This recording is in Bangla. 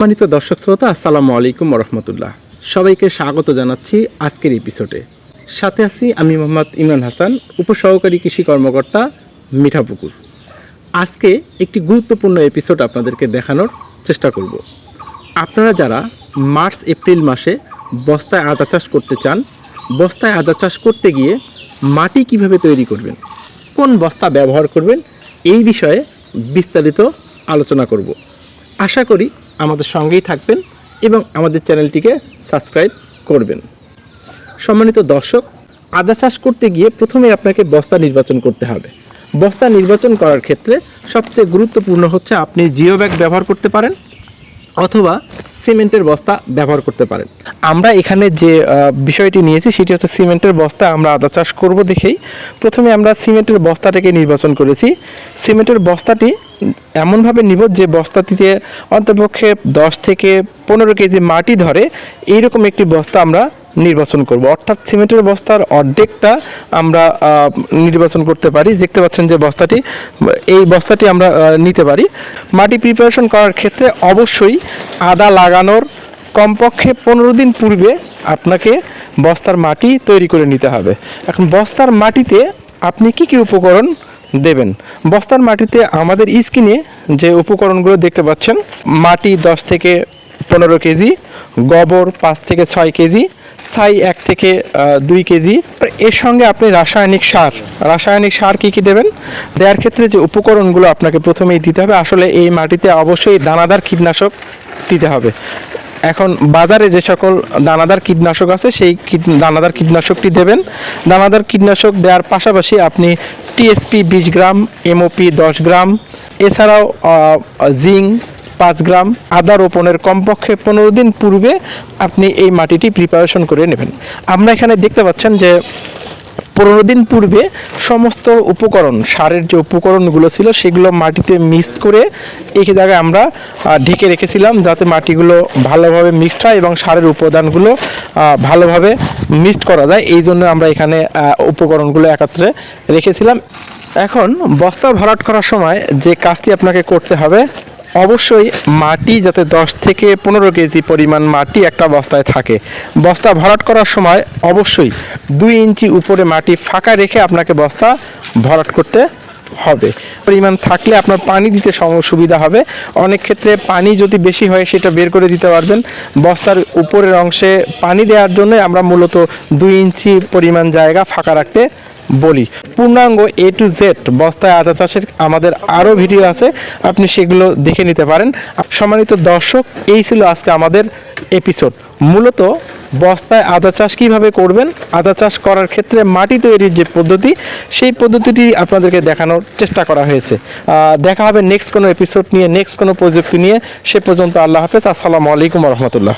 সম্মানিত দর্শক শ্রোতা, আসসালামু আলাইকুম রহমতুল্লাহ। সবাইকে স্বাগত জানাচ্ছি আজকের এপিসোডে সাথে আছি আমি মোহাম্মদ ইমরান হাসান, উপসহকারী কৃষি কর্মকর্তা মিঠাপুকুর আজকে একটি গুরুত্বপূর্ণ এপিসোড আপনাদেরকে দেখানোর চেষ্টা করব। আপনারা যারা মার্চ, এপ্রিল মাসে বস্তায় আদা চাষ করতে চান, বস্তায় আদা চাষ করতে গিয়ে মাটি কীভাবে তৈরি করবেন, কোন বস্তা ব্যবহার করবেন, এই বিষয়ে বিস্তারিত আলোচনা করব। আশা করি আমাদের সঙ্গেই থাকবেন এবং আমাদের চ্যানেলটিকে সাবস্ক্রাইব করবেন। সম্মানিত দর্শক, আদা চাষ করতে গিয়ে প্রথমে আপনাকে বস্তা নির্বাচন করতে হবে। বস্তা নির্বাচন করার ক্ষেত্রে সবচেয়ে গুরুত্বপূর্ণ হচ্ছে আপনি জিও ব্যাগ ব্যবহার করতে পারেন অথবা সিমেন্টের বস্তা ব্যবহার করতে পারেন। আমরা এখানে যে বিষয়টি নিয়েছি সেটি হচ্ছে সিমেন্টের বস্তা আমরা আদা চাষ করব দেখেই। প্রথমে আমরা সিমেন্টের বস্তাটাকে নির্বাচন করেছি। সিমেন্টের বস্তাটি এমনভাবে নিব যে বস্তাটিতে অন্তপক্ষে দশ থেকে পনেরো কেজি মাটি ধরে এইরকম একটি বস্তা আমরা নির্বাচন করব। অর্থাৎ সিমেন্টের বস্তার অর্ধেকটা আমরা নির্বাচন করতে পারি। দেখতে পাচ্ছেন যে বস্তাটি, এই বস্তাটি আমরা নিতে পারি। মাটি প্রিপারেশন করার ক্ষেত্রে অবশ্যই আদা লাগানোর কমপক্ষে পনেরো দিন পূর্বে আপনাকে বস্তার মাটি তৈরি করে নিতে হবে। এখন বস্তার মাটিতে আপনি কি কি উপকরণ দেবেন? বস্তার মাটিতে আমাদের স্কিনে যে উপকরণগুলো দেখতে পাচ্ছেন, মাটি দশ থেকে পনেরো কেজি, গোবর পাঁচ থেকে ছয় কেজি ছাই এক থেকে দুই কেজি। এর সঙ্গে আপনি রাসায়নিক সার রাসায়নিক সার কী কী দেবেন? দেওয়ার ক্ষেত্রে যে উপকরণগুলো আপনাকে প্রথমেই দিতে হবে, আসলে এই মাটিতে অবশ্যই দানাদার কীটনাশক দিতে হবে। এখন বাজারে যে সকল দানাদার কীটনাশক আছে, সেই দানাদার কীটনাশকটি দেবেন। দানাদার কীটনাশক দেওয়ার পাশাপাশি আপনি টিএসপি বিশ গ্রাম, এমওপি দশ গ্রাম, এছাড়াও জিঙ্ক পাঁচ গ্রাম আদা রোপণের কমপক্ষে পনেরো দিন পূর্বে আপনি এই মাটিটি প্রিপারেশন করে নেবেন। আমরা এখানে দেখতে পাচ্ছেন যে পনেরো দিন পূর্বে সমস্ত উপকরণ, সারের যে উপকরণগুলো ছিল সেগুলো মাটিতে মিক্সড করে এই জায়গায় আমরা ঢেকে রেখেছিলাম যাতে মাটিগুলো ভালোভাবে মিক্সড হয় এবং সারের উপাদানগুলো ভালোভাবে মিক্সড করা যায়। এই জন্য আমরা এখানে উপকরণগুলো একত্রে রেখেছিলাম। এখন বস্তা ভরাট করার সময় যে কাজটি আপনাকে করতে হবে অবশ্যই মাটি যাতে দশ থেকে পনেরো কেজি পরিমাণ মাটি একটা বস্তায় থাকে। বস্তা ভরাট করার সময় অবশ্যই দুই ইঞ্চি উপরে মাটি ফাঁকা রেখে আপনাকে বস্তা ভরাট করতে হবে। পরিমাণ থাকলে আপনার পানি দিতে সুবিধা হবে। অনেক ক্ষেত্রে পানি যদি বেশি হয় সেটা বের করে দিতে পারবেন। বস্তার উপরের অংশে পানি দেওয়ার জন্য আমরা মূলত দুই ইঞ্চি পরিমাণ জায়গা ফাঁকা রাখতে বলি। পূর্ণাঙ্গ এ টু জেড বস্তায় আদা চাষের আমাদের আরও ভিডিও আছে, আপনি সেগুলো দেখে নিতে পারেন। সম্মানিত দর্শক, এই ছিল আজকে আমাদের এপিসোড মূলত বস্তায় আদা চাষ কীভাবে করবেন আদা চাষ করার ক্ষেত্রে মাটি তৈরির যে পদ্ধতি, সেই পদ্ধতিটি আপনাদেরকে দেখানোর চেষ্টা করা হয়েছে। দেখা হবে নেক্সট কোনো এপিসোড নিয়ে নেক্সট কোনো প্রযুক্তি নিয়ে। সে পর্যন্ত আল্লাহ হাফেজ, আসসালামু আলাইকুম রহমতুল্লাহ।